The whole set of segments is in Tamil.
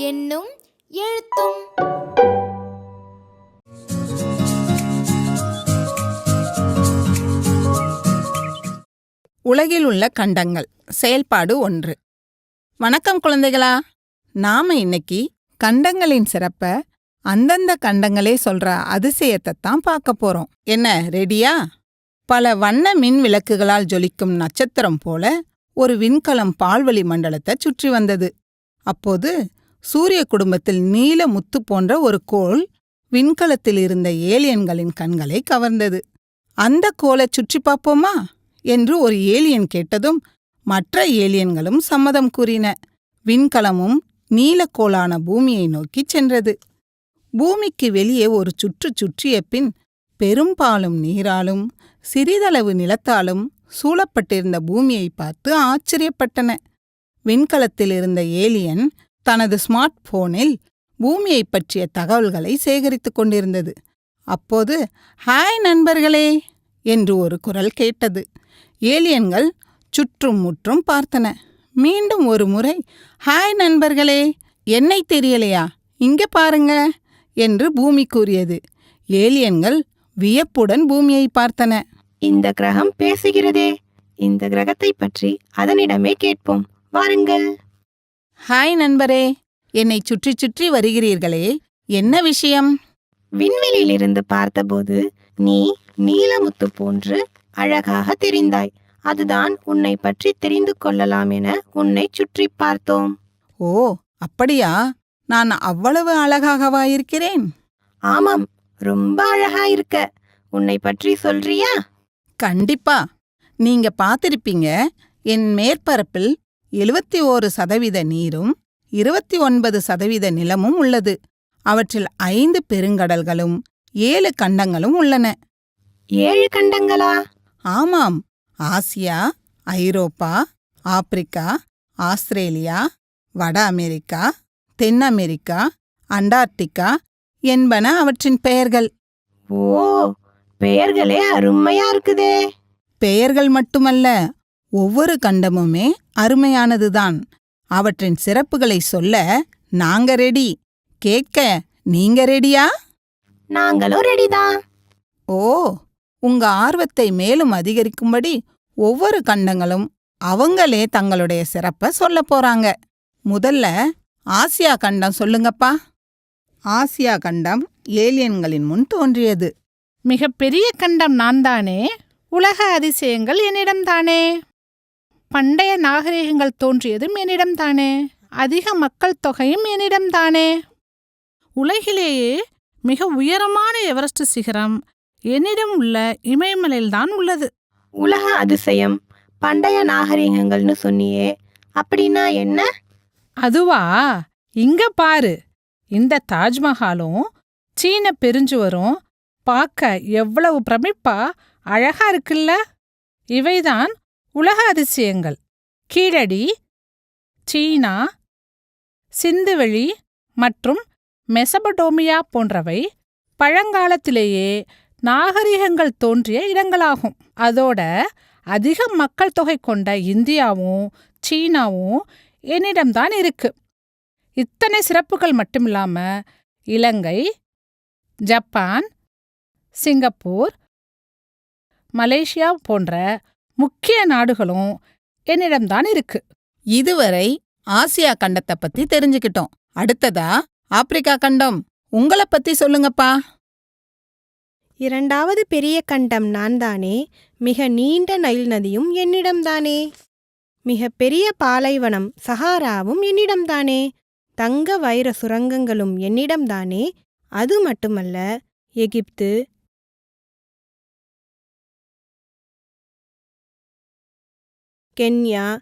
என்னும் எழுத்தும். உலகில் உள்ள கண்டங்கள். செயல்பாடு ஒன்று. வணக்கம் குழந்தைகளா. நாம இன்னைக்கு கண்டங்களின் சிறப்ப அந்தந்த கண்டங்களே சொல்ற அதிசயத்தை தான் பார்க்க போறோம். என்ன ரெடியா? பல வண்ண மின் விளக்குகளால் ஜொலிக்கும் நட்சத்திரம் போல ஒரு விண்கலம் பால்வழி மண்டலத்தை சுற்றி வந்தது. அப்போது சூரிய குடும்பத்தில் நீல முத்து போன்ற ஒரு கோள் விண்கலத்தில் இருந்த ஏலியன்களின் கண்களை கவர்ந்தது. அந்த கோலைச் சுற்றி பார்ப்போமா? என்று ஒரு ஏலியன் கேட்டதும் மற்ற ஏலியன்களும் சம்மதம் கூறின. விண்கலமும் நீலக்கோளான பூமியை நோக்கிச் சென்றது. பூமிக்கு வெளியே ஒரு சுற்று சுற்றிய பின் பெரும்பாலும் நீராலும் சிறிதளவு நிலத்தாலும் சூழப்பட்டிருந்த பூமியை பார்த்து ஆச்சரியப்பட்டன. விண்கலத்தில் இருந்த ஏலியன் தனது ஸ்மார்ட் போனில் பூமியைப் பற்றிய தகவல்களை சேகரித்துக் கொண்டிருந்தது. அப்போது ஹாய் நண்பர்களே! என்று ஒரு குரல் கேட்டது. ஏலியன்கள் சுற்றும் முற்றும் பார்த்தன. மீண்டும் ஒரு முறை ஹாய் நண்பர்களே என்னை தெரியலையா? இங்க பாருங்க என்று பூமி கூறியது. ஏலியன்கள் வியப்புடன் பூமியை பார்த்தன. இந்த கிரகம் பேசுகிறதே இந்த கிரகத்தை பற்றி அதனிடமே கேட்போம் வாருங்கள். ஹாய் நண்பரே என்னை சுற்றி சுற்றி வருகிறீர்களே என்ன விஷயம்? விண்வெளியிலிருந்து பார்த்தபோது நீ நீலமுத்து போன்று அழகாக தெரிந்தாய். அதுதான் உன்னை பற்றி தெரிந்து கொள்ளலாம் என உன்னை சுற்றி பார்த்தோம். ஓ அப்படியா? நான் அவ்வளவு அழகாகவா இருக்கிறேன்? ஆமாம் ரொம்ப அழகா இருக்க. உன்னை பற்றி சொல்றியா? கண்டிப்பா. நீங்க பார்த்திருப்பீங்க என் மேற்பரப்பில் எழுவத்தி ஓரு சதவீத நீரும் இருபத்தி ஒன்பது சதவீத நிலமும் உள்ளது. அவற்றில் ஐந்து பெருங்கடல்களும் ஏழு கண்டங்களும் உள்ளன. ஏழு கண்டங்களா? ஆமாம். ஆசியா ஐரோப்பா ஆப்பிரிக்கா ஆஸ்திரேலியா வட அமெரிக்கா தென் அமெரிக்கா அண்டார்டிகா என்பன அவற்றின் பெயர்கள். ஓ பெயர்களே அருமையா இருக்குதே. பெயர்கள் மட்டுமல்ல ஒவ்வொரு கண்டமுமே அருமையானதுதான். அவற்றின் சிறப்புகளை சொல்ல நாங்க ரெடி. கேட்க நீங்க ரெடியா? நாங்களும் ரெடிதான். ஓ உங்க ஆர்வத்தை மேலும் அதிகரிக்கும்படி ஒவ்வொரு கண்டங்களும் அவங்களே தங்களுடைய சிறப்ப சொல்லப் போறாங்க. முதல்ல ஆசியா கண்டம் சொல்லுங்கப்பா. ஆசியா கண்டம் ஏலியன்களின் முன் தோன்றியது. மிகப்பெரிய கண்டம் நான் தானே உலக அதிசயங்கள் என்னிடம்தானே? பண்டைய நாகரிகங்கள் தோன்றியதும் என்னிடம்தானே? அதிக மக்கள் தொகையும் என்னிடம்தானே? உலகிலேயே மிக உயரமான எவரெஸ்ட் சிகரம் என்னிடம் உள்ள இமயமலையில்தான் உள்ளது. உலக அதிசயம். பண்டைய நாகரிகங்கள்னு சொன்னியே. அப்படின்னா என்ன? அதுவா? இங்க பாரு. இந்த தாஜ்மஹாலும் சீன பெருஞ்சுவரும் பார்க்க எவ்வளவு பிரமிப்பா அழகா இருக்குல்ல? இவைதான் உலக அதிசயங்கள். கீழடி சீனா சிந்துவெளி மற்றும் மெசபடோமியா போன்றவை பழங்காலத்திலேயே நாகரிகங்கள் தோன்றிய இடங்களாகும். அதோட அதிக மக்கள் தொகை கொண்ட இந்தியாவும் சீனாவும் என்னிடம்தான் இருக்கு. இத்தனை சிறப்புகள் மட்டுமில்லாம இலங்கை ஜப்பான் சிங்கப்பூர் மலேசியா போன்ற முக்கிய நாடுகளும் என்னிடம்தான் இருக்கு. இதுவரை ஆசியா கண்டத்தை பத்தி தெரிஞ்சுக்கிட்டோம். அடுத்ததா ஆப்பிரிக்கா கண்டம். உங்கள பத்தி சொல்லுங்கப்பா. இரண்டாவது பெரிய கண்டம் நான் தானே மிக நீண்ட நைல் நதியும் என்னிடம்தானே. மிக பெரிய பாலைவனம் சஹாராவும் என்னிடம்தானே. தங்க வைர சுரங்கங்களும் என்னிடம்தானே. அது மட்டுமல்ல எகிப்து. கென்யா.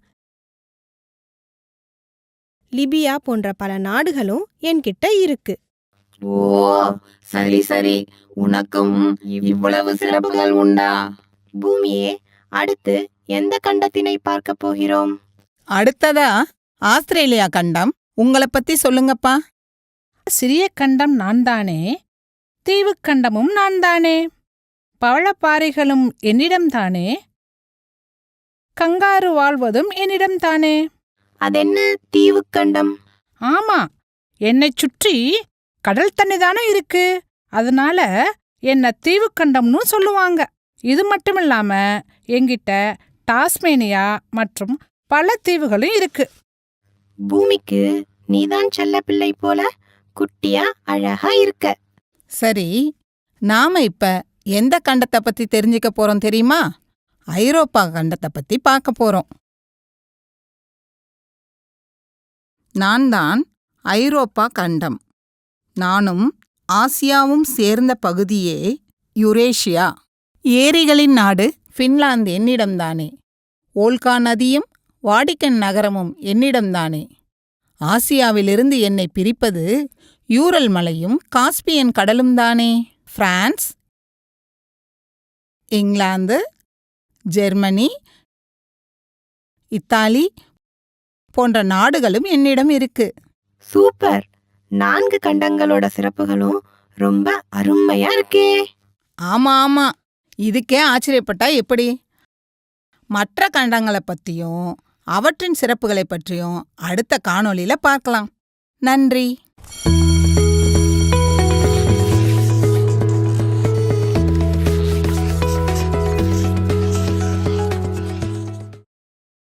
லிபியா போன்ற பல நாடுகளும் என்கிட்ட இருக்கு. ஓ சரி சரி. உனக்கும் இவ்வளவு சிறப்புகள் உண்டா? பூமியே அடுத்து எந்த கண்டத்தினை பார்க்க போகிறோம்? அடுத்ததா ஆஸ்திரேலியா கண்டம். உங்களை பத்தி சொல்லுங்கப்பா. சிறிய கண்டம் நான் தானே தீவுக் கண்டமும் நான் தானே பவளப்பாறைகளும் என்னிடம்தானே? கங்காரு வாழ்வதும் என்னிடம்தானே? அதென்ன தீவுக் கண்டம்? ஆமா என்னைச் சுற்றி கடல் தண்ணி தானே இருக்கு? அதனால என்ன தீவுக் கண்டம்னு சொல்லுவாங்க. இது மட்டும் இல்லாம எங்கிட்ட டாஸ்மேனியா மற்றும் பல தீவுகளும் இருக்கு. பூமிக்கு நீதான் செல்ல பிள்ளை போல குட்டியா அழகா இருக்க. சரி நாம இப்ப எந்த கண்டத்தை பத்தி தெரிஞ்சுக்க போறோம் தெரியுமா? ஐரோப்பா கண்டத்தை பத்தி பார்க்க போறோம். நான் தான் ஐரோப்பா கண்டம். நானும் ஆசியாவும் சேர்ந்த பகுதியே யுரேஷியா. ஏரிகளின் நாடு ஃபின்லாந்து என்னிடம்தானே. ஓல்கா நதியும் வாடிக்கன் நகரமும் என்னிடம்தானே. ஆசியாவிலிருந்து என்னை பிரிப்பது யூரல் மலையும் காஸ்பியன் கடலும் தானே. பிரான்ஸ் இங்கிலாந்து ஜெர்மனி இத்தாலி போன்ற நாடுகளும் என்னிடம் இருக்கு. சூப்பர்! நான்கு கண்டங்களோட சிறப்புகளும் ரொம்ப அருமையா இருக்கே. ஆமா ஆமா. இதுக்கே ஆச்சரியப்பட்டா எப்படி? மற்ற கண்டங்களை பத்தியும் அவற்றின் சிறப்புகளை பற்றியும் அடுத்த காணொளியில பார்க்கலாம். நன்றி.